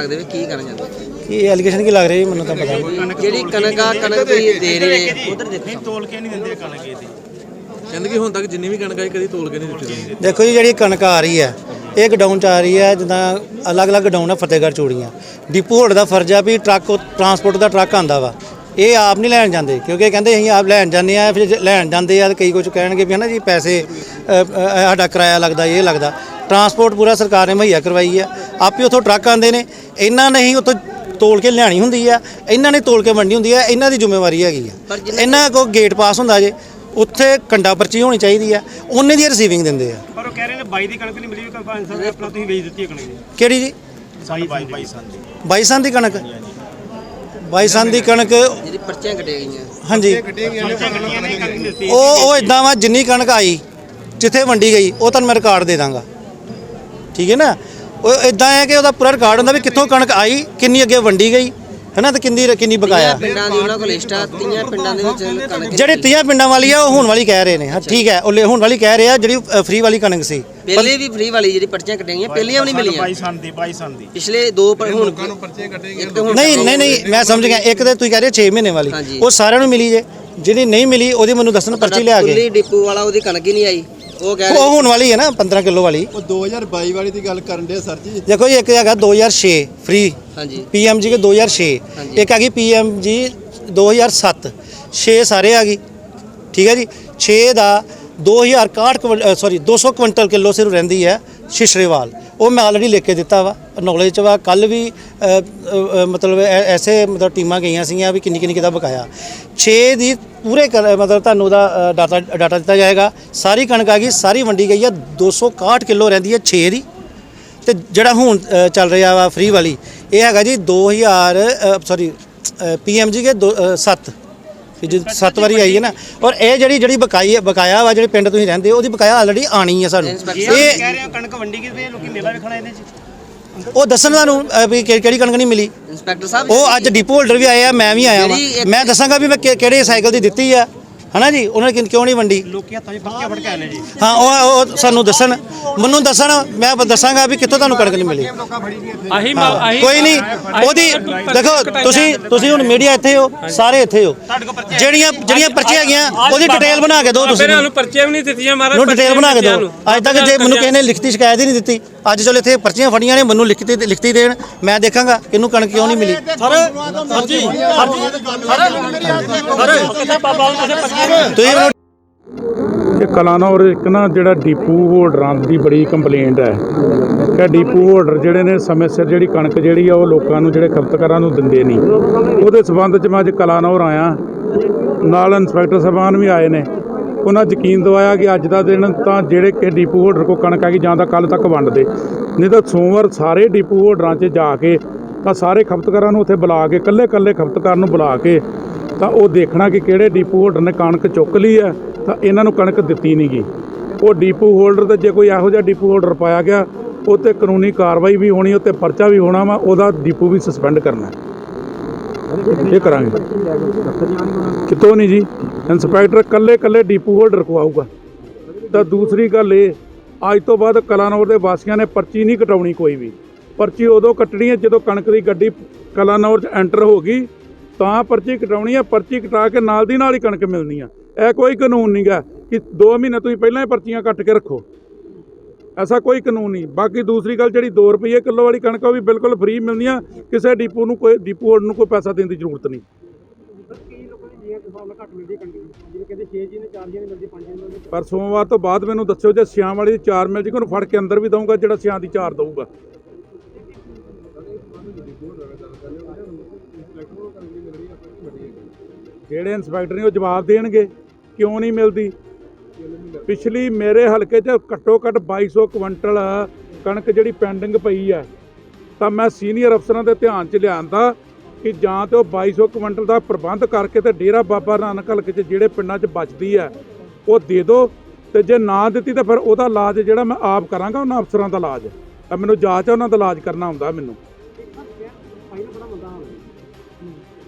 ਲੱਗਦੇ ਵੀ ਕੀ ਕਰਨ ਜਾਂਦੇ ਕੀ ਐਲੀਗੇਸ਼ਨ ਕੀ ਲੱਗ ਰਹੀ ਮੈਨੂੰ ਤਾਂ ਪਤਾ ਨਹੀਂ। ਜਿਹੜੀ ਕਣਕ ਆ ਕਣਕ ਦੇ ਰਹੇ ਨੇ ਉਧਰ ਦੇਖੋ ਤੋਲ ਕੇ ਨਹੀਂ ਦਿੰਦੇ ਕਣਕ ਇਹਦੀ। ਕਹਿੰਦੇ ਕਿ ਹੁਣ ਤੱਕ ਜਿੰਨੀ ਵੀ ਕਣਕ ਆਈ ਕਦੀ ਤੋਲ ਕੇ ਨਹੀਂ ਦਿੱਤੀ। ਗਈ ਦੇਖੋ ਜੀ ਜਿਹੜੀ ਕਣਕ ਆ ਰਹੀ ਹੈ ਇਹ ਗਡਾਊਨ ਚ ਆ ਰਹੀ ਹੈ ਜਿੱਦਾਂ ਅਲੱਗ-ਅਲੱਗ ਗਡਾਊਨ ਆ ਫਤਿਹਗੜ੍ਹ ਚੂੜੀਆਂ। ਡਿਪੂ ਹੋਲਡ ਦਾ ਫਰਜ਼ ਆ ਵੀ ਟਰੱਕ ਟਰਾਂਸਪੋਰਟ ਦਾ ਟਰੱਕ ਆਂਦਾ ਵਾ। ਇਹ ਆਪ ਨਹੀਂ ਲੈਣ ਜਾਂਦੇ ਕਿਉਂਕਿ ਕਹਿੰਦੇ ਅਸੀਂ ਆਪ ਲੈਣ ਜਾਂਦੇ ਆ ਫਿਰ ਜੇ ਲੈਣ ਜਾਂਦੇ ਆ ਤਾਂ ਕਈ ਕੁਝ ਕਹਿਣਗੇ ਵੀ ਹਨਾ ਜੀ ਪੈਸੇ ਅ, ਅ, ਸਾਡਾ ਕਿਰਾਇਆ ਲੱਗਦਾ ਇਹ ਲੱਗਦਾ। ਟਰਾਂਸਪੋਰਟ ਪੂਰਾ ਸਰਕਾਰ ਨੇ ਮੁਹੱਈਆ ਕਰਵਾਈ ਆ ਆਪੇ ਉੱਥੋਂ ਟਰੱਕ ਆਂਦੇ ਨੇ। ਇਹਨਾਂ ਨੇ ਹੀ ਉੱਥੋਂ ਤੋਲ ਕੇ ਲਿਆਣੀ ਹੁੰਦੀ ਆ। ਇਹਨਾਂ ਨੇ ਤੋਲ ਕੇ ਵੰਡੀ ਹੁੰਦੀ ਆ। ਇਹਨਾਂ ਦੀ ਜ਼ਿੰਮੇਵਾਰੀ ਹੈਗੀ ਆ। ਇਹਨਾਂ ਕੋ ਗੇਟ ਪਾਸ ਹੁੰਦਾ ਜੇ ਉੱਥੇ ਕੰਡਾ ਪਰਚੀ ਹੋਣੀ ਚਾਹੀਦੀ ਆ। ਉਹਨੇ ਦੀ ਰਿਸੀਵਿੰਗ ਦਿੰਦੇ ਆ। ਪਰ ਉਹ ਕਹਿ ਰਹੇ ਨੇ 22 ਦੀ ਕਣਕ ਨਹੀਂ ਮਿਲੀ ਵੀ ਕੰਪਾਈਨ ਸਾਹਿਬ ਆਪਣਾ ਤੁਸੀਂ ਵੇਚ ਦਿੱਤੀ ਹੈ ਕਣਕ ਕਿਹੜੀ ਜੀ? ਸਾਈ 22 ਸਾਲ ਦੀ। 22 ਸਾਲ ਦੀ ਕਣਕ? 22 ਸਾਲ ਦੀ ਕਣਕ ਜਿਹੜੀ ਪਰਚੀਆਂ ਕੱਟੀਆਂ ਗਈਆਂ। ਹਾਂਜੀ। ਉਹ ਉਹ ਇਦਾਂ ਵਾ ਜਿੰਨੀ ਕਣਕ ਆਈ ਜਿੱਥੇ ਵੰਡੀ ਗਈ ਉਹ ਤੁਹਾਨੂੰ ਮੈਂ ਰਿਕਾਰਡ ਦੇ ਦਾਂਗਾ। ਠੀਕ ਹੈ ਨਾ? ਉਹ ਇਦਾਂ ਹੈ ਕਿ ਉਹਦਾ ਪੂਰਾ ਰਿਕਾਰਡ ਹੁੰਦਾ ਵੀ ਕਿੱਥੋਂ ਕਣਕ ਆਈ ਕਿੰਨੀ ਅੱਗੇ ਵੰਡੀ ਗਈ ਹੈਨਾ ਤੇ ਕਿੰਨੀ ਕਿੰਨੀ ਬਕਾਇਆ। ਤੀਆਂ ਪਿੰਡਾਂ ਦੀ ਉਹਨਾਂ ਕੋਲ ਲਿਸਟ ਆ ਤੀਆਂ ਪਿੰਡਾਂ ਦੇ ਵਿੱਚ ਕਣਕ ਜਿਹੜੇ ਤੀਆਂ ਪਿੰਡਾਂ ਵਾਲੀ ਆ ਉਹ ਹੁਣ ਵਾਲੀ ਕਹਿ ਰਹੇ ਨੇ। ਹਾਂ ਠੀਕ ਹੈ ਉਹ ਹੁਣ ਵਾਲੀ ਕਹਿ ਰਹੇ ਆ ਜਿਹੜੀ ਫ੍ਰੀ ਵਾਲੀ ਕਣਕ ਸੀ। ਪਹਿਲੇ ਵੀ ਫ੍ਰੀ ਵਾਲੀ ਜਿਹੜੀ ਪਰਚੀਆਂ ਕੱਟੀਆਂ ਗਈਆਂ ਪਹਿਲੀਆਂ ਵੀ ਨਹੀਂ ਮਿਲੀਆਂ। 22 ਸਾਲ ਦੀ 22 ਸਾਲ ਦੀ। ਪਿਛਲੇ ਦੋ ਪਰ ਹੁਣ ਇੱਕ ਤੇ ਹੁਣ ਨਹੀਂ ਨਹੀਂ ਨਹੀਂ ਮੈਂ ਸਮਝ ਗਿਆ। ਇੱਕ ਤੇ ਤੁਸੀਂ ਕਹਿ ਰਹੇ 6 ਮਹੀਨੇ ਵਾਲੀ। ਉਹ ਸਾਰਿਆਂ ਨੂੰ ਮਿਲੀ ਜੇ। ਜਿਹੜੀ ਨਹੀਂ ਮਿਲੀ ਉਹਦੀ ਮੈਨੂੰ ਦੱਸਣ ਪਰਚੀ ਲਿਆ ਕੇ। ਕੁੱਲੀ ਡਿਪੂ ਵਾਲਾ ਉਹਦੀ ਕਣਕ ਹੀ ਨਹੀਂ ਆਈ। ਉਹ ਕਹਿ ਉਹ ਰਹੇ ਹੁਣ ਵਾਲੀ ਹੈ ਨਾ 15 ਕਿਲੋ ਵਾਲੀ। ਉਹ 2022 ਵਾਲੀ ਦੀ ਗੱਲ ਕਰਨ ਦੇ ਸਰ ਜੀ। ਦੇਖੋ ਜੀ ਇੱਕ ਹੈਗਾ 2006 ਫ੍ਰੀ ਹਾਂਜੀ। ਪੀਐਮਜੀ ਕੇ 2006 ਹਾਂਜੀ। ਇੱਕ ਹੈਗੀ ਪੀਐਮਜੀ 2007 6 ਸਾਰੇ ਆ ਗਈ। ਠੀਕ ਹੈ ਜੀ? 6 ਦਾ 2061 ਸੌਰੀ 200 ਕੁਇੰਟਲ ਕਿਲੋ ਸਿਰ ਰਹਿੰਦੀ ਹੈ ਸ਼ਿਸ਼ਰੇਵਾਲ। ਉਹ ਮੈਂ ਆਲਰੇਡੀ ਲਿਖ ਕੇ ਦਿੱਤਾ ਵਾ। ਨੌਲੇਜ ਚ ਵਾ। ਕੱਲ ਵੀ ਮਤਲਬ ਐਸੇ ਮਤਲਬ ਟੀਮਾਂ ਗਈਆਂ ਸੀਗੀਆਂ ਵੀ ਕਿੰਨੀ ਕਿੰਨੀ ਕਿਦਾ ਬਕਾਇਆ। 6 ਦੀ ਪੂਰੇ ਕਰ- ਮਤਲਬ ਤੁਹਾਨੂੰ ਉਹਦਾ ਡਾਟਾ ਡਾਟਾ ਦਿੱਤਾ ਜਾਏਗਾ। ਸਾਰੀ ਕਣਕ ਆ ਗਈ, ਸਾਰੀ ਵੰਡੀ ਗਈ ਆ। 261 ਕਿਲੋ ਰਹਿੰਦੀ ਹੈ 6 ਦੀ। ਤੇ ਜਿਹੜਾ ਹੁਣ ਚੱਲ ਰਿਹਾ ਵਾ ਫ੍ਰੀ ਵਾਲੀ, ਇਹ ਹੈਗਾ ਜੀ 2000 ਸੌਰੀ ਪੀਐਮਜੀ ਕੇ 7 ਜੀ 7 ਵਾਰੀ ਆਈ ਹੈ ਨਾ ਔਰ ਇਹ ਜਿਹੜੀ ਜਿਹੜੀ ਬਕਾਈ ਬਕਾਇਆ ਵਾ ਜਿਹੜੇ ਪਿੰਡ ਤੁਸੀਂ ਰਹਿੰਦੇ ਹੋ, ਉਹਦੀ ਬਕਾਇਆ ਆਲਰੇਡੀ ਆਣੀ ਹੈ ਸਾਨੂੰ। ਇਹ ਕਹਿ ਰਹੇ ਹੋ ਕਣਕ ਵੰਡੀ ਗਈ ਤੇ ਲੋਕੀ ਮੇਲਾ ਵੇਖਣਾ ਇਹਦੇ ਚ ਉਹ ਦੱਸਣ ਤੁਹਾਨੂੰ ਵੀ ਕਿ- ਕਿਹੜੀ ਕਣਕ ਨਹੀਂ ਮਿਲੀ। ਇੰਸਪੈਕਟਰ ਸਾਹਿਬ ਉਹ ਅੱਜ ਡਿਪੋ ਹੋਲਡਰ ਵੀ ਆਏ ਆ ਮੈਂ ਵੀ ਆਇਆ ਵਾਂ। ਮੈਂ ਦੱਸਾਂਗਾ ਵੀ ਮੈਂ ਕਿ- ਕਿਹੜੇ ਸਾਈਕਲ ਦੀ ਦਿੱਤੀ ਆ। ਹਨਾ ਜੀ? ਉਹਨਾਂ ਨੇ ਕਿਉਂ ਨਹੀਂ ਵੰਡੀ? ਲੋਕੀ ਹੱਥਾਂ 'ਚ ਪੱਕੀਆਂ ਫੜ ਕੇ ਆਏ ਨੇ ਜੀ। ਹਾਂ ਉਹ ਉਹ ਸਾਨੂੰ ਦੱਸਣ। ਮੈਨੂੰ ਦੱਸਣ ਮੈਂ ਦੱਸਾਂਗਾ ਵੀ ਕਿੱਥੋਂ ਤੁਹਾਨੂੰ ਕਣਕ ਨਹੀਂ ਮਿਲੀ। ਆਹੀ ਹਾਂ, ਕੋਈ ਨਹੀਂ ਉਹਦੀ ਦੇਖੋ ਤੁਸੀਂ ਤੁਸੀਂ ਹੁਣ ਮੀਡੀਆ ਇੱਥੇ ਹੋ ਸਾਰੇ ਇੱਥੇ ਹੋ। ਜਿਹੜੀਆਂ ਜਿਹੜੀਆਂ ਪਰਚੀਆਂ ਹੈਗੀਆਂ ਉਹਦੀ ਡਿਟੇਲ ਬਣਾ ਕੇ ਦਿਓ ਤੁਸੀਂ ਮੇਰੇ ਨੂੰ ਪਰਚੀਆਂ ਵੀ ਨਹੀਂ ਦਿੱਤੀਆਂ ਮਹਾਰਾਜ ਡਿਟੇਲ ਬਣਾ ਕੇ ਦਿਓ। ਅੱਜ ਤੱਕ ਜੇ ਮੈਨੂੰ ਕਿਸੇ ਨੇ ਲਿਖਤੀ ਸ਼ਿਕਾਇਤ ਹੀ ਨਹੀਂ ਦਿੱਤੀ। ਅੱਜ ਚਲੋ ਇੱਥੇ ਪਰਚੀਆਂ ਫੜੀਆਂ ਨੇ ਮੈਨੂੰ ਲਿਖਤੀ ਲਿਖਤੀ ਦੇਣ ਮੈਂ ਦੇਖਾਂਗਾ ਕਿਹਨੂੰ ਕਣਕ ਕਿਉਂ ਨਹੀਂ ਮਿਲੀ। ਤੁਸੀਂ ਮੈਨੂੰ ਇਹ ਕਲਾਨੌਰ ਇੱਕ ਨਾ ਜਿਹੜਾ ਡੀਪੂ ਹੋਲਡਰਾਂ ਦੀ ਬੜੀ ਕੰਪਲੇਂਟ ਹੈ। ਕਿ ਡੀਪੂ ਹੋਲਡਰ ਜਿਹੜੇ ਨੇ ਸਮੇਂ ਸਿਰ ਜਿਹੜੀ ਕਣਕ ਜਿਹੜੀ ਆ ਉਹ ਲੋਕਾਂ ਨੂੰ ਜਿਹੜੇ ਖਪਤਕਾਰਾਂ ਨੂੰ ਦਿੰਦੇ ਨਹੀਂ। ਉਹਦੇ ਸਬੰਧ 'ਚ ਮੈਂ ਅੱਜ ਕਲਾਨੌਰ ਆਇਆ। ਨਾਲ ਇੰਸਪੈਕਟਰ ਸਾਹਿਬਾਨ ਵੀ ਆਏ ਨੇ। ਉਹਨਾਂ ਯਕੀਨ ਦਿਵਾਇਆ ਕਿ ਅੱਜ ਦਾ ਦਿਨ ਤਾਂ ਜਿਹੜੇ ਕਿ ਡੀਪੂ ਹੋਲਡਰ ਕੋ ਕਣਕ ਹੈਗੀ, ਜਾਂ ਤਾਂ ਕੱਲ ਤੱਕ ਵੰਡ ਦੇ। ਨਹੀਂ ਤਾਂ ਸੋਮਵਾਰ ਸਾਰੇ ਡਿਪੂ ਹੋਲਡਰਾਂ 'ਚ ਜਾ ਕੇ, ਤਾਂ ਸਾਰੇ ਖਪਤਕਾਰਾਂ ਨੂੰ ਉੱਥੇ ਬੁਲਾ ਕੇ ਇਕੱਲੇ ਇਕੱਲੇ ਖਪਤਕਾਰ ਨੂੰ ਬੁਲਾ ਕੇ, ਤਾਂ ਉਹ ਦੇਖਣਾ ਕਿ ਕਿਹੜੇ ਡਿਪੂ ਹੋਲਡਰ ਨੇ ਕਣਕ ਚੁੱਕ ਲਈ ਹੈ, ਤਾਂ ਇਹਨਾਂ ਨੂੰ ਕਣਕ ਦਿੱਤੀ ਨਹੀਂ ਗਈ। ਉਹ ਡੀਪੂ ਹੋਲਡਰ ਤੇ ਜੇ ਕੋਈ ਇਹੋ ਜਿਹਾ ਡਿਪੂ ਹੋਲਡਰ ਪਾਇਆ ਗਿਆ ਉਹ 'ਤੇ ਕਾਨੂੰਨੀ ਕਾਰਵਾਈ ਵੀ ਹੋਣੀ, ਉੱਤੇ ਪਰਚਾ ਵੀ ਹੋਣਾ ਵਾ, ਉਹਦਾ ਡੀਪੂ ਵੀ ਸਸਪੈਂਡ ਕਰਨਾ। ਇਹ ਕਰਾਂਗੇ। ਕਿਤੋਂ ਨਹੀਂ ਜੀ? ਇੰਸਪੈਕਟਰ ਕੱਲੇ ਕੱਲੇ ਡੀਪੂ ਹੋਲਡਰ ਕੋ ਆਊਗਾ ਤਾਂ ਦੂਸਰੀ ਗੱਲ ਇਹ, ਅੱਜ ਤੋਂ ਬਾਅਦ ਕਲਾਨੌਰ ਦੇ ਵਾਸੀਆਂ ਨੇ ਪਰਚੀ ਨਹੀਂ ਕਟਾਉਣੀ ਕੋਈ ਵੀ। ਪਰਚੀ ਉਦੋਂ ਕੱਟਣੀ ਹੈ ਜਦੋਂ ਕਣਕ ਦੀ ਗੱਡੀ ਕਲਾਨੌਰ 'ਚ ਐਂਟਰ ਹੋ ਗਈ, ਤਾਂ ਪਰਚੀ ਕਟਾਉਣੀ ਹੈ। ਪਰਚੀ ਕਟਾ ਕੇ ਨਾਲ ਦੀ ਨਾਲ ਹੀ ਕਣਕ ਮਿਲਣੀ ਆ ਇਹ ਕੋਈ ਕਾਨੂੰਨ ਨਹੀਂਗਾ ਕਿ 2 ਮਹੀਨੇ ਤੁਸੀਂ ਪਹਿਲਾਂ ਹੀ ਪਰਚੀਆਂ ਕੱਟ ਕੇ ਰੱਖੋ। ਐਸਾ ਕੋਈ ਕਾਨੂੰਨ ਨਹੀਂ। ਬਾਕੀ ਦੂਸਰੀ ਗੱਲ ਜਿਹੜੀ 2 ਰੁਪਏ ਕਿਲੋ ਵਾਲੀ ਕਣਕ ਉਹ ਵੀ ਬਿਲਕੁਲ ਫ੍ਰੀ ਮਿਲਣੀ ਆ। ਕਿਸੇ ਡਿਪੂ ਨੂੰ ਕੋਈ ਡਿਪੂ ਹੋਲਡਰ ਨੂੰ ਕੋਈ ਪੈਸਾ ਦੇਣ ਦੀ ਜ਼ਰੂਰਤ ਨਹੀਂ। ਪਰ ਸੋਮਵਾਰ ਤੋਂ ਬਾਅਦ ਮੈਨੂੰ ਦੱਸਿਓ ਜੇ ਸਿਆਂ ਵਾਲੀ ਦੀ 4 ਮਿਲ ਜੀ ਉਹਨੂੰ ਫੜ ਕੇ ਅੰਦਰ ਵੀ ਦਊਂਗਾ ਜਿਹੜਾ ਸਿਆਂ ਦੀ 4 ਦਊਗਾ। ਜਿਹੜੇ ਇੰਸਪੈਕਟਰ ਨੇ ਉਹ ਜਵਾਬ ਦੇਣਗੇ ਕਿਉਂ ਨਹੀਂ ਮਿਲਦੀ? ਪਿਛਲੀ ਮੇਰੇ ਹਲਕੇ 'ਚ ਘੱਟੋ ਘੱਟ 2200 ਕੁਇੰਟਲ ਕਣਕ ਜਿਹੜੀ ਪੈਂਡਿੰਗ ਪਈ ਹੈ ਤਾਂ ਮੈਂ ਸੀਨੀਅਰ ਅਫਸਰਾਂ ਦੇ ਧਿਆਨ 'ਚ ਲਿਆਂਦਾ ਕਿ ਜਾਂ ਤੇ ਉਹ 2200 ਕੁਇੰਟਲ ਦਾ ਪ੍ਰਬੰਧ ਕਰਕੇ ਤੇ ਡੇਰਾ ਬਾਬਾ ਨਾਨਕ ਹਲਕੇ 'ਚ ਜਿਹੜੇ ਪਿੰਡਾਂ 'ਚ ਬਚਦੀ ਹੈ ਉਹ ਦੇ ਦਿਓ ਤੇ ਜੇ ਨਾ ਦਿੱਤੀ ਤਾਂ ਫਿਰ ਉਹਦਾ ਇਲਾਜ ਜਿਹੜਾ ਮੈਂ ਆਪ ਕਰਾਂਗਾ, ਉਹਨਾਂ ਅਫਸਰਾਂ ਦਾ ਇਲਾਜ। ਤਾਂ ਮੈਨੂੰ ਜਾਂਚ ਹੈ ਉਹਨਾਂ ਦਾ ਇਲਾਜ ਕਰਨਾ ਹੁੰਦਾ ਮੈਨੂੰ।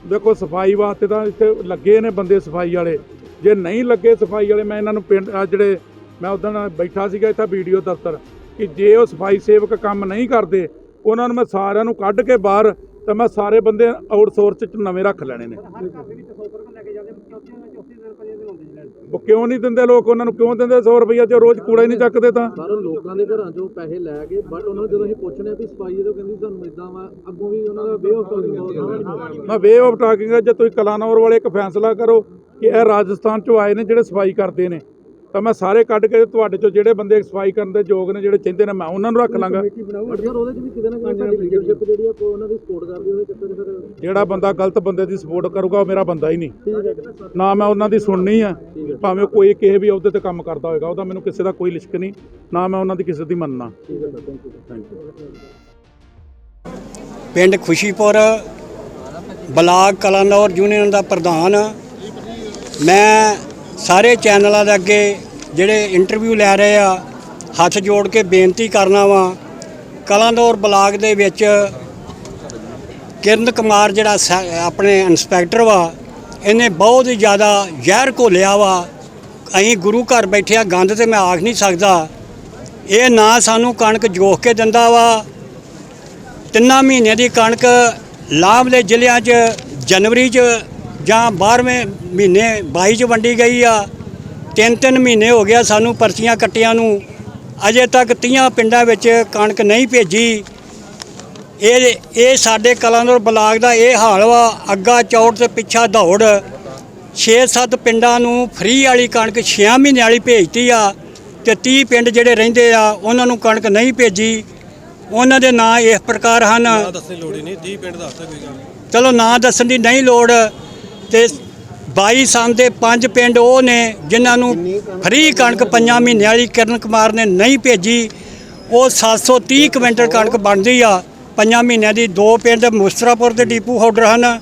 ਦੇਖੋ ਸਫ਼ਾਈ ਵਾਸਤੇ ਤਾਂ ਇੱਥੇ ਲੱਗੇ ਨੇ ਬੰਦੇ ਸਫ਼ਾਈ ਵਾਲੇ। ਜੇ ਨਹੀਂ ਲੱਗੇ ਸਫ਼ਾਈ ਵਾਲੇ ਮੈਂ ਇਹਨਾਂ ਨੂੰ ਪਿੰਡ ਜਿਹੜੇ ਮੈਂ ਉਦੋਂ ਬੈਠਾ ਸੀਗਾ ਇੱਥੇ ਵੀਡੀਓ ਦਫ਼ਤਰ ਕਿ ਜੇ ਉਹ ਸਫ਼ਾਈ ਸੇਵਕ ਕੰਮ ਨਹੀਂ ਕਰਦੇ ਉਹਨਾਂ ਨੂੰ ਮੈਂ ਸਾਰਿਆਂ ਨੂੰ ਕੱਢ ਕੇ ਬਾਹਰ ਤੇ ਮੈਂ ਸਾਰੇ ਬੰਦੇ ਆਊਟਸੋਰਸ ਚ ਨਵੇਂ ਰੱਖ ਲੈਣੇ ਨੇ। ਉਹ ਕਿਉਂ ਨਹੀਂ ਦਿੰਦੇ ਲੋਕ? ਉਹਨਾਂ ਨੂੰ ਕਿਉਂ ਦਿੰਦੇ? 100 ਰੁਪਈਆ ਜੇ ਰੋਜ਼ ਕੂੜਾ ਹੀ ਨਹੀਂ ਚੱਕਦੇ ਤਾਂ। ਲੋਕਾਂ ਦੇ ਘਰਾਂ ਚੋਂ ਪੈਸੇ ਲੈ ਕੇ ਬਟ ਉਹਨਾਂ ਨੂੰ ਜਦੋਂ ਅਸੀਂ ਪੁੱਛਨੇ ਵੀ ਸਫ਼ਾਈ ਦੇ ਕਹਿੰਦੀ ਸਾਨੂੰ ਇਦਾਂ ਵਾ ਅੱਗੋਂ ਵੀ ਉਹਨਾਂ ਦਾ ਵੇ ਆਫ ਟਾਕਿੰਗ ਮੈਂ ਵੇ ਆਫ ਟਾਕਿੰਗ ਜੇ ਤੁਸੀਂ ਕਲਾਨੌਰ ਵਾਲੇ ਇੱਕ ਫੈਸਲਾ ਕਰੋ ਕਿ ਇਹ ਰਾਜਸਥਾਨ ਚੋਂ ਆਏ ਨੇ ਜਿਹੜੇ ਸਫ਼ਾਈ ਕਰਦੇ ਨੇ। ਤਾਂ ਮੈਂ ਸਾਰੇ ਕੱਢ ਕੇ ਤੁਹਾਡੇ ਚੋਂ ਜਿਹੜੇ ਬੰਦੇ ਸਫ਼ਾਈ ਕਰਨ ਦੇ ਯੋਗ ਨੇ ਜਿਹੜੇ ਚਾਹੁੰਦੇ ਨੇ ਮੈਂ ਉਹਨਾਂ ਨੂੰ ਰੱਖ ਲਾਂਗਾ। ਜਿਹੜੀ ਬੰਦਾ ਗਲਤ ਬੰਦੇ ਦੀ ਸਪੋਰਟ ਕਰੂਗਾ ਉਹ ਮੇਰਾ ਬੰਦਾ ਹੀ ਨਹੀਂ। ਨਾ ਮੈਂ ਉਹਨਾਂ ਦੀ ਸੁਣਨੀ ਆ ਭਾਵੇਂ ਕੋਈ ਕਿਸੇ ਵੀ ਅਹੁਦੇ ਤੇ ਕੰਮ ਕਰਦਾ ਹੋਏਗਾ ਉਹਦਾ ਮੈਨੂੰ ਕਿਸੇ ਦਾ ਕੋਈ ਲਿਸ਼ਕ ਨਹੀਂ ਨਾ ਮੈਂ ਉਹਨਾਂ ਦੀ ਕਿਸੇ ਦੀ ਮੰਨਣਾ। ਪਿੰਡ ਖੁਸ਼ੀਪੁਰ ਬਲਾਕ ਕਲਾਨੌਰ ਯੂਨੀਅਨ ਦਾ ਪ੍ਰਧਾਨ ਮੈਂ ਸਾਰੇ ਚੈਨਲਾਂ ਦੇ ਅੱਗੇ ਜਿਹੜੇ ਇੰਟਰਵਿਊ ਲੈ ਰਹੇ ਆ, ਹੱਥ ਜੋੜ ਕੇ ਬੇਨਤੀ ਕਰਨਾ ਵਾ, ਕਲਾਂਦੌਰ ਬਲਾਕ ਦੇ ਵਿੱਚ ਕਿਰਨ ਕੁਮਾਰ ਜਿਹੜਾ ਸੈ- ਆਪਣੇ ਇੰਸਪੈਕਟਰ ਵਾ, ਇਹਨੇ ਬਹੁਤ ਹੀ ਜ਼ਿਆਦਾ ਜ਼ਹਿਰ ਘੋਲਿਆ ਵਾ। ਅਸੀਂ ਗੁਰੂ ਘਰ ਬੈਠੇ ਆ, ਗੰਦ ਤੇ ਮੈਂ ਆਖ ਨਹੀਂ ਸਕਦਾ। ਇਹ ਨਾ ਸਾਨੂੰ ਕਣਕ ਜੋਖ ਕੇ ਦਿੰਦਾ ਵਾ। ਤਿੰਨਾਂ ਮਹੀਨਿਆਂ ਦੀ ਕਣਕ ਲਾਭਲੇ ਜ਼ਿਲ੍ਹਿਆਂ 'ਚ, ਜਨਵਰੀ 'ਚ ਜਾਂ 12ਵੇਂ ਮਹੀਨੇ 22 'ਚ ਵੰਡੀ ਗਈ ਆ ਤਿੰਨ ਤਿੰਨ ਮਹੀਨੇ ਹੋ ਗਿਆ ਸਾਨੂੰ ਪਰਚੀਆਂ ਕੱਟੀਆਂ ਨੂੰ। ਅਜੇ ਤੱਕ 30 ਪਿੰਡਾਂ ਵਿੱਚ ਕਣਕ ਨਹੀਂ ਭੇਜੀ। ਇਹ ਇਹ ਸਾਡੇ ਕਲਾਨੌਰ ਬਲਾਕ ਦਾ ਇਹ ਹਾਲ ਵਾ। ਅੱਗਾ ਚੌੜ ਤੇ ਪਿੱਛਾ ਦੌੜ। 6-7 ਪਿੰਡਾਂ ਨੂੰ ਫ੍ਰੀ ਵਾਲੀ ਕਣਕ 6 ਮਹੀਨੇ ਵਾਲੀ ਭੇਜਤੀ ਆ ਤੇ 30 ਪਿੰਡ ਜਿਹੜੇ ਰਹਿੰਦੇ ਆ ਉਹਨਾਂ ਨੂੰ ਕਣਕ ਨਹੀਂ ਭੇਜੀ। ਉਹਨਾਂ ਦੇ ਨਾਂ ਇਸ ਪ੍ਰਕਾਰ ਹਨ। ਦੱਸਣੀ ਲੋੜ ਹੀ ਨਹੀਂ 30 ਪਿੰਡ ਦੱਸਦਾ ਕੋਈ ਗੱਲ ਚਲੋ ਨਾਂ ਦੱਸਣ ਦੀ ਨਹੀਂ ਲੋੜ। ਤੇ 22 ਸੰਨ ਦੇ ਪੰਜ ਪਿੰਡ ਉਹ ਨੇ ਜਿਨ੍ਹਾਂ ਨੂੰ ਫ੍ਰੀ ਕਣਕ ਪੰਜਾਂ ਮਹੀਨਿਆਂ ਵਾਲੀ ਕਿਰਨ ਕੁਮਾਰ ਨੇ ਨਹੀਂ ਭੇਜੀ ਉਹ 730 ਕੁਇੰਟਲ ਕਣਕ ਬਣਦੀ ਆ। ਪੰਜਾਂ ਮਹੀਨਿਆਂ ਦੀ ਦੋ ਪਿੰਡ ਮੁਸਤਰਾਪੁਰ ਦੇ ਡੀਪੂ ਹੋਲਡਰ ਹਨ।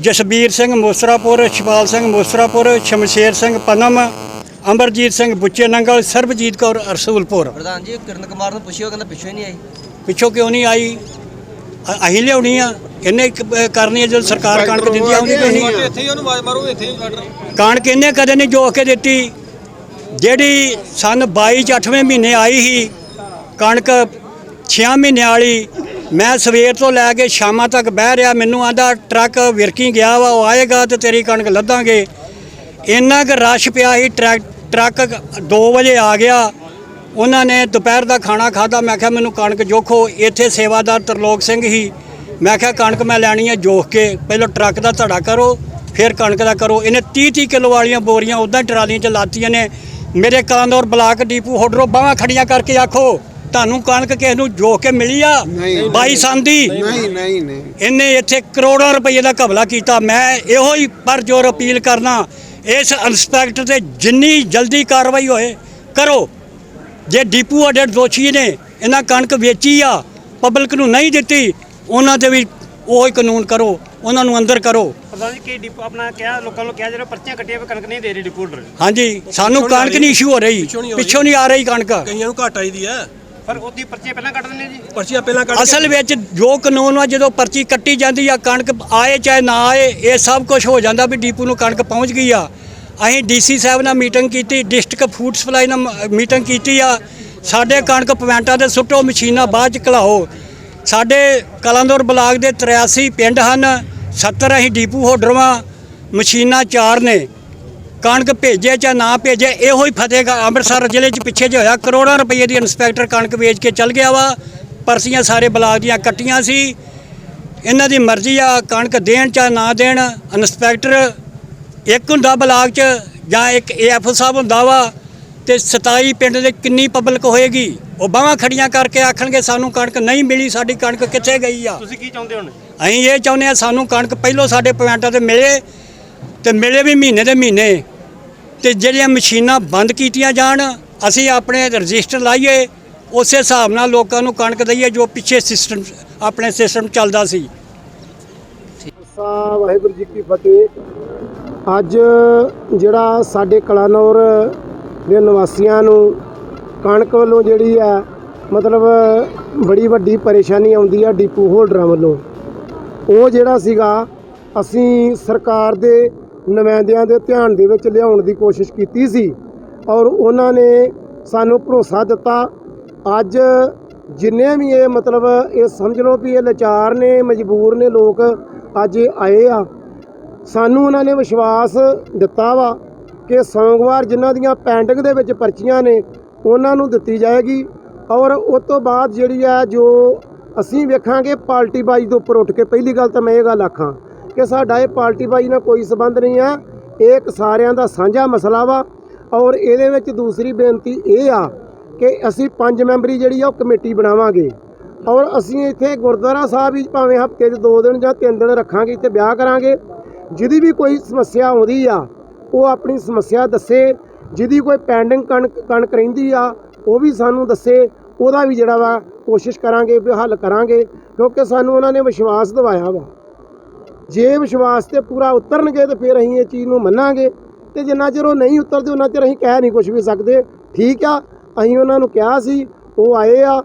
ਜਸਬੀਰ ਸਿੰਘ ਮੁਸਤਰਾਪੁਰ ਸ਼ਿਵਾਲ ਸਿੰਘ ਮੁਸਤਰਾਪੁਰ ਸ਼ਮਸ਼ੇਰ ਸਿੰਘ ਪਨਮ ਅਮਰਜੀਤ ਸਿੰਘ ਬੁੱਚੇ ਨੰਗਲ ਸਰਬਜੀਤ ਕੌਰ ਅਰਸੂਲਪੁਰ। ਪ੍ਰਧਾਨ ਜੀ ਕਿਰਨ ਕੁਮਾਰ ਨੂੰ ਪੁੱਛਿਓ ਕਹਿੰਦਾ ਪਿੱਛੋਂ ਹੀ ਨਹੀਂ ਆਈ। ਪਿੱਛੋਂ ਕਿਉਂ ਨਹੀਂ ਆਈ? ਅ- ਅਸੀਂ ਲਿਆਉਣੀ ਆ ਇਹਨੇ ਕ- ਕਰਨੀ ਹੈ ਜਦੋਂ ਸਰਕਾਰ ਕਣਕ ਦਿੰਦੀ ਆਉਂਦੀ ਕਿਉਂ ਨਹੀਂ ਇੱਥੇ ਹੀ ਉਹਨੂੰ ਆਵਾਜ਼ ਮਾਰੋ ਇੱਥੇ ਹੀ ਕੱਢ ਕਣਕ ਇਹਨੇ ਕਦੇ ਨਹੀਂ ਜੋਖ ਕੇ ਦਿੱਤੀ। ਜਿਹੜੀ ਸਨ 22 ਚ 8ਵੇਂ ਮਹੀਨੇ ਆਈ ਸੀ ਕਣਕ 6 ਮਹੀਨਿਆਂ ਵਾਲੀ ਮੈਂ ਸਵੇਰ ਤੋਂ ਲੈ ਕੇ ਸ਼ਾਮਾਂ ਤੱਕ ਬਹਿ ਰਿਹਾ ਮੈਨੂੰ ਆਂਦਾ ਟਰੱਕ ਵਿਰਕੀ ਗਿਆ ਵਾ ਉਹ ਆਏਗਾ ਤੇ ਤੇਰੀ ਕਣਕ ਲੱਦਾਂਗੇ। ਇੰਨਾ ਕੁ ਰਸ਼ ਪਿਆ ਸੀ ਟਰੱਕ ਟਰੱਕ 2 ਵਜੇ ਆ ਗਿਆ। ਉਹਨਾਂ ਨੇ ਦੁਪਹਿਰ ਦਾ ਖਾਣਾ ਖਾਦਾ ਮੈਂ ਕਿਹਾ ਮੈਨੂੰ ਕਣਕ ਜੋਖੋ। ਇੱਥੇ ਸੇਵਾਦਾਰ ਤਰਲੋਕ ਸਿੰਘ ਹੀ। ਮੈਂ ਕਿਹਾ ਕਣਕ ਮੈਂ ਲੈਣੀ ਹੈ ਜੋਖ ਕੇ। ਪਹਿਲਾਂ ਟਰੱਕ ਦਾ ਧੜਾ ਕਰੋ ਫਿਰ ਕਣਕ ਦਾ ਕਰੋ। ਇਹਨੇ 30 30 ਕਿਲੋ ਵਾਲੀਆਂ ਬੋਰੀਆਂ ਉਦਾਂ ਟਰਾਲੀਆਂ 'ਚ ਲਾਤੀਆਂ ਨੇ। ਮੇਰੇ ਕਾਂਦੌਰ ਬਲਾਕ ਡੀਪੂ ਹੋਡਰੋ ਬਾਹਾਂ ਖੜੀਆਂ ਕਰਕੇ ਆਖੋ ਤੁਹਾਨੂੰ ਕਣਕ ਕਿਸ ਨੂੰ ਜੋਖ ਕੇ ਮਿਲੀ ਆ? 22 ਸੰਦੀ ਨਹੀਂ ਨਹੀਂ ਨਹੀਂ। ਇਹਨੇ ਇੱਥੇ ਕਰੋੜਾਂ ਰੁਪਏ ਦਾ ਘਬਲਾ ਕੀਤਾ। ਮੈਂ ਇਹੋ ਹੀ ਪਰ ਜੋਰ ਅਪੀਲ ਕਰਨਾ ਇਸ ਇੰਸਪੈਕਟਰ ਤੇ ਜਿੰਨੀ ਜਲਦੀ ਕਾਰਵਾਈ ਹੋਏ ਕਰੋ। ਜੇ ਡੀਪੂ ਅਡੇ ਦੋਸ਼ੀ ਨੇ ਇਹਨਾਂ ਕਣਕ ਵੇਚੀ ਆ ਪਬਲਿਕ ਨੂੰ ਨਹੀਂ ਦਿੱਤੀ ਉਹਨਾਂ ਤੇ ਵੀ ਉਹ ਹੀ ਕਾਨੂੰਨ ਕਰੋ ਉਹਨਾਂ ਨੂੰ ਅੰਦਰ ਕਰੋ। ਪ੍ਰਧਾਨ ਜੀ ਕੀ ਡਿਪੂ ਆਪਣਾ ਕਿਹਾ ਲੋਕਾਂ ਨੂੰ ਕਿਹਾ ਜਿਹੜਾ ਪਰਚੀਆਂ ਕੱਟੀਆਂ ਵੀ ਕਣਕ ਨਹੀਂ ਦੇ ਰਹੀ ਹਾਂਜੀ ਸਾਨੂੰ ਕਣਕ ਨਹੀਂ ਇਸ਼ੂ ਹੋ ਰਹੀ ਪਿੱਛੋਂ ਨਹੀਂ ਆ ਰਹੀ। ਕਣਕ। ਕਈਆਂ ਨੂੰ ਘਾਟ ਆਈ ਦੀ ਹੈ ਪਰ ਉਹਦੀ ਪਰਚੀਆਂ ਪਹਿਲਾਂ ਕੱਟ ਦਿੰਦੇ ਜੀ। ਪਰਚੀਆਂ ਪਹਿਲਾਂ ਕੱਢ ਅਸਲ ਵਿੱਚ ਜੋ ਕਾਨੂੰਨ ਆ ਜਦੋਂ ਪਰਚੀ ਕੱਟੀ ਜਾਂਦੀ ਆ ਕਣਕ ਆਏ ਚਾਹੇ ਨਾ ਆਏ ਇਹ ਸਭ ਕੁਝ ਹੋ ਜਾਂਦਾ ਵੀ ਡੀਪੂ ਨੂੰ ਕਣਕ ਪਹੁੰਚ ਗਈ ਆ। ਅਸੀਂ ਡੀਸੀ ਸਾਹਿਬ ਨਾਲ ਮੀਟਿੰਗ ਕੀਤੀ ਡਿਸਟ੍ਰਿਕਟ ਫੂਡ ਸਪਲਾਈ ਨਾਲ ਮੀਟਿੰਗ ਕੀਤੀ ਆ। ਸਾਡੇ ਕਣਕ ਪਵੈਂਟਾਂ ਦੇ ਸੁੱਟੋ, ਮਸ਼ੀਨਾਂ ਬਾਅਦ ਚ ਘਲਾਓ। ਸਾਡੇ ਕਲਾਂਦੌਰ ਬਲਾਕ ਦੇ 83 ਪਿੰਡ ਹਨ 70 ਅਸੀਂ ਡੀਪੂ ਹੋਲਡਰ ਮਸ਼ੀਨਾਂ ਚਾਰ ਨੇ। ਕਣਕ ਭੇਜੇ ਜਾਂ ਨਾ ਭੇਜੇ, ਇਹੋ ਹੀ ਫਤਿਹਗਾ ਅੰਮ੍ਰਿਤਸਰ ਜ਼ਿਲ੍ਹੇ 'ਚ ਪਿੱਛੇ ਜੇ ਹੋਇਆ, ਕਰੋੜਾਂ ਰੁਪਏ ਦੀ ਇੰਸਪੈਕਟਰ ਕਣਕ ਵੇਚ ਕੇ ਚੱਲ ਗਿਆ ਵਾ। ਪਰਸੀਆਂ ਸਾਰੇ ਬਲਾਕ ਦੀਆਂ ਕੱਟੀਆਂ ਸੀ। ਇਹਨਾਂ ਦੀ ਮਰਜ਼ੀ ਆ, ਕਣਕ ਦੇਣ ਜਾਂ ਨਾ ਦੇਣ ਇੰਸਪੈਕਟਰ ਇੱਕ ਹੁੰਦਾ ਬਲਾਕ 'ਚ ਜਾਂ ਇੱਕ ਏਐਫ ਸਾਹਿਬ ਹੁੰਦਾ ਵਾ ਤੇ 27 ਪਿੰਡ ਦੇ ਕਿੰਨੀ ਪਬਲਿਕ ਹੋਏਗੀ? ਉਹ ਬਾਹਾਂ ਖੜੀਆਂ ਕਰਕੇ ਆਖਣਗੇ ਸਾਨੂੰ ਕਣਕ ਨਹੀਂ ਮਿਲੀ ਸਾਡੀ ਕਣਕ ਕਿੱਥੇ ਗਈ ਆ? ਤੁਸੀਂ ਕੀ ਚਾਹੁੰਦੇ ਹੁਣ? ਅਸੀਂ ਇਹ ਚਾਹੁੰਦੇ ਆ ਸਾਨੂੰ ਕਣਕ ਪਹਿਲੋਂ ਸਾਡੇ ਪੁਆਇੰਟਾਂ ਤੇ ਮਿਲੇ ਤੇ ਮਿਲੇ ਵੀ ਮਹੀਨੇ ਦੇ ਮਹੀਨੇ। ਤੇ ਜਿਹੜੀਆਂ ਮਸ਼ੀਨਾਂ ਬੰਦ ਕੀਤੀਆਂ ਜਾਣ ਅਸੀਂ ਆਪਣੇ ਰਜਿਸਟਰ ਲਾਈਏ ਉਸੇ ਹਿਸਾਬ ਨਾਲ ਲੋਕਾਂ ਨੂੰ ਕਣਕ ਦਈਏ ਜੋ ਪਿੱਛੇ ਸਿਸਟਮ ਆਪਣੇ ਸਿਸਟਮ ਚੱਲਦਾ ਸੀ। ਵਾਹਿਗੁਰੂ ਜੀ ਕੀ ਫਤਿਹ। ਅੱਜ ਜਿਹੜਾ ਸਾਡੇ ਕਲਾਨੌਰ ਦੇ ਨਿਵਾਸੀਆਂ ਨੂੰ ਕਣਕ ਵੱਲੋਂ ਜਿਹੜੀ ਹੈ ਮਤਲਬ ਬੜੀ ਵੱਡੀ ਪਰੇਸ਼ਾਨੀ ਆਉਂਦੀ ਆ ਡੀਪੂ ਹੋਲਡਰਾਂ ਵੱਲੋਂ। ਉਹ ਜਿਹੜਾ ਸੀਗਾ, ਅਸੀਂ ਸਰਕਾਰ ਦੇ ਨੁਮਾਇੰਦਿਆਂ ਦੇ ਧਿਆਨ ਦੇ ਵਿੱਚ ਲਿਆਉਣ ਦੀ ਕੋਸ਼ਿਸ਼ ਕੀਤੀ ਸੀ ਔਰ ਉਹਨਾਂ ਨੇ ਸਾਨੂੰ ਭਰੋਸਾ ਦਿੱਤਾ। ਅੱਜ ਜਿੰਨੇ ਵੀ ਇਹ ਮਤਲਬ ਇਹ ਸਮਝ ਲਓ ਵੀ ਇਹ ਲਾਚਾਰ ਨੇ, ਮਜਬੂਰ ਨੇ ਲੋਕ ਅੱਜ ਆਏ ਆ। ਸਾਨੂੰ ਉਹਨਾਂ ਨੇ ਵਿਸ਼ਵਾਸ ਦਿੱਤਾ ਵਾ ਕਿ ਸੋਮਵਾਰ ਜਿਨ੍ਹਾਂ ਦੀਆਂ ਪੈਂਡਿੰਗ ਦੇ ਵਿੱਚ ਪਰਚੀਆਂ ਨੇ, ਉਹਨਾਂ ਨੂੰ ਦਿੱਤੀ ਜਾਏਗੀ ਔਰ ਉਸ ਤੋਂ ਬਾਅਦ ਜਿਹੜੀ ਆ ਜੋ ਅਸੀਂ ਵੇਖਾਂਗੇ ਪਾਰਟੀ ਬਾਜੀ ਦੇ ਉੱਪਰ ਉੱਠ ਕੇ, ਪਹਿਲੀ ਗੱਲ ਤਾਂ ਮੈਂ ਇਹ ਗੱਲ ਆਖਾਂ ਕਿ ਸਾਡਾ ਇਹ ਪਾਰਟੀ ਬਾਜੀ ਨਾਲ ਕੋਈ ਸਬੰਧ ਨਹੀਂ ਆ ਇਹ ਇੱਕ ਸਾਰਿਆਂ ਦਾ ਸਾਂਝਾ ਮਸਲਾ ਵਾ ਔਰ ਇਹਦੇ ਵਿੱਚ ਦੂਸਰੀ ਬੇਨਤੀ ਇਹ ਆ ਕਿ ਅਸੀਂ ਪੰਜ ਮੈਂਬਰੀ ਜਿਹੜੀ ਆ ਉਹ ਕਮੇਟੀ ਬਣਾਵਾਂਗੇ ਔਰ ਅਸੀਂ ਇੱਥੇ ਗੁਰਦੁਆਰਾ ਸਾਹਿਬ ਵੀ ਭਾਵੇਂ ਹਫ਼ਤੇ 'ਚ ਦੋ ਦਿਨ ਜਾਂ ਤਿੰਨ ਦਿਨ ਰੱਖਾਂਗੇ, ਇੱਥੇ ਵਿਆਹ ਕਰਾਂਗੇ ਜਿਹਦੀ ਵੀ ਕੋਈ ਸਮੱਸਿਆ ਆਉਂਦੀ ਆ, ਉਹ ਆਪਣੀ ਸਮੱਸਿਆ ਦੱਸੇ, ਜਿਹਦੀ ਕੋਈ ਪੈਂਡਿੰਗ ਕਣਕ ਕਣਕ ਰਹਿੰਦੀ ਆ, ਉਹ ਵੀ ਸਾਨੂੰ ਦੱਸੇ, ਉਹਦਾ ਵੀ ਜਿਹੜਾ ਵਾ ਕੋਸ਼ਿਸ਼ ਕਰਾਂਗੇ ਵੀ ਹੱਲ ਕਰਾਂਗੇ, ਕਿਉਂਕਿ ਸਾਨੂੰ ਉਹਨਾਂ ਨੇ ਵਿਸ਼ਵਾਸ ਦਿਵਾਇਆ ਵਾ। ਜੇ ਵਿਸ਼ਵਾਸ ਤੇ ਪੂਰਾ ਉਤਰਨਗੇ ਤੇ ਫਿਰ ਅਸੀਂ ਇਹ ਚੀਜ਼ ਨੂੰ ਮੰਨਾਂਗੇ, ਤੇ ਜਿੰਨਾ ਚਿਰ ਉਹ ਨਹੀਂ ਉਤਰਦੇ, ਉਹਨਾਂ ਚਿਰ ਅਸੀਂ ਕਹਿ ਨਹੀਂ ਕੁਝ ਵੀ ਸਕਦੇ। ਠੀਕ ਆ, ਅਸੀਂ ਉਹਨਾਂ ਨੂੰ ਕਿਹਾ ਸੀ, ਉਹ ਆਏ ਆ।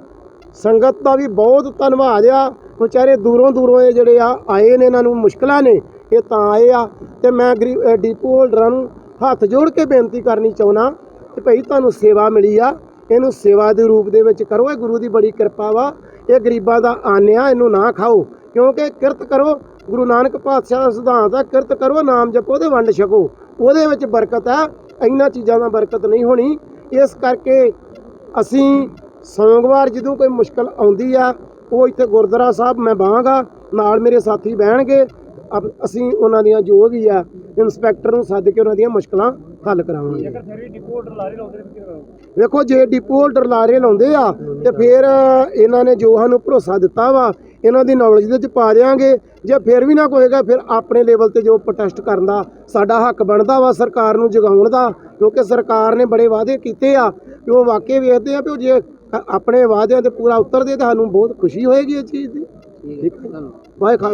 ਸੰਗਤ ਦਾ ਵੀ ਬਹੁਤ ਧੰਨਵਾਦ ਆ। ਵਿਚਾਰੇ ਦੂਰੋਂ ਦੂਰੋਂ ਇਹ ਜਿਹੜੇ ਆ, ਆਏ ਨੇ, ਇਹਨਾਂ ਨੂੰ ਮੁਸ਼ਕਲਾਂ ਨੇ। ਇਹ ਤਾਂ ਆਏ ਆ ਤੇ ਮੈਂ ਗਰੀ- ਡੀਪੂ ਹੋਲਡਰਾਂ ਨੂੰ ਹੱਥ ਜੋੜ ਕੇ ਬੇਨਤੀ ਕਰਨੀ ਚਾਹੁੰਦਾ ਕਿ ਭਈ ਤੁਹਾਨੂੰ ਸੇਵਾ ਮਿਲੀ ਆ, ਇਹਨੂੰ ਸੇਵਾ ਦੇ ਰੂਪ ਦੇ ਵਿੱਚ ਕਰੋ, ਇਹ ਗੁਰੂ ਦੀ ਬੜੀ ਕਿਰਪਾ ਵਾ। ਇਹ ਗਰੀਬਾਂ ਦਾ ਆਨਿਆ, ਇਹਨੂੰ ਨਾ ਖਾਓ, ਕਿਉਂਕਿ ਕਿਰਤ ਕਰੋ, ਗੁਰੂ ਨਾਨਕ ਪਾਤਸ਼ਾਹ ਦਾ ਸਿਧਾਂਤ ਆ, ਕਿਰਤ ਕਰੋ, ਨਾਮ ਜਪੋ ਤੇ ਵੰਡ ਛਕੋ। ਉਹਦੇ ਵਿੱਚ ਬਰਕਤ ਆ, ਇਹਨਾਂ ਚੀਜ਼ਾਂ ਦਾ ਬਰਕਤ ਨਹੀਂ ਹੋਣੀ। ਇਸ ਕਰਕੇ ਅਸੀਂ ਸੋਮਵਾਰ ਜਦੋਂ ਕੋਈ ਮੁਸ਼ਕਲ ਆਉਂਦੀ ਆ, ਉਹ ਇੱਥੇ ਗੁਰਦੁਆਰਾ ਸਾਹਿਬ ਮੈਂ ਬਾਹਾਂਗਾ ਨਾਲ ਮੇਰੇ ਸਾਥੀ ਬਹਿਣਗੇ ਅਸੀਂ ਉਹਨਾਂ ਦੀਆਂ ਜੋ ਵੀ ਆ ਇੰਸਪੈਕਟਰ ਨੂੰ ਸੱਦ ਕੇ ਉਹਨਾਂ ਦੀਆਂ ਮੁਸ਼ਕਲਾਂ ਹੱਲ ਕਰਾਵਾਂਗੇ। ਵੇਖੋ ਜੇ ਡਿਪੂ ਹੋਲਡਰ ਲਾਰੇ ਲਾਉਂਦੇ ਆ ਤੇ ਫਿਰ ਇਹਨਾਂ ਨੇ ਜੋ ਸਾਨੂੰ ਭਰੋਸਾ ਦਿੱਤਾ ਵਾ ਇਹਨਾਂ ਦੀ ਨੌਲੇਜ ਦੇ ਵਿੱਚ ਪਾ ਦਿਆਂਗੇ। ਜੇ ਫਿਰ ਵੀ ਨਾ ਕੋਏਗਾ ਫਿਰ ਆਪਣੇ ਲੈਵਲ ਤੇ ਜੋ ਪ੍ਰੋਟੈਸਟ ਕਰਨ ਦਾ ਸਾਡਾ ਹੱਕ ਬਣਦਾ ਵਾ ਸਰਕਾਰ ਨੂੰ ਜਗਾਉਣ ਦਾ ਕਿਉਂਕਿ ਸਰਕਾਰ ਨੇ ਬੜੇ ਵਾਅਦੇ ਕੀਤੇ ਆ ਕਿ ਉਹ ਵਾਕਈ ਵੇਖਦੇ ਆ ਵੀ ਉਹ ਜੇ ਆਪਣੇ ਵਾਅਦਿਆਂ ਤੇ ਪੂਰਾ ਉਤਰਦੇ ਤਾਂ ਸਾਨੂੰ ਬਹੁਤ ਖੁਸ਼ੀ ਹੋਏਗੀ ਇਸ ਚੀਜ਼ ਦੀ। ਠੀਕ ਹੈ ਵਾਹਿ ਖਾਲਸਾ।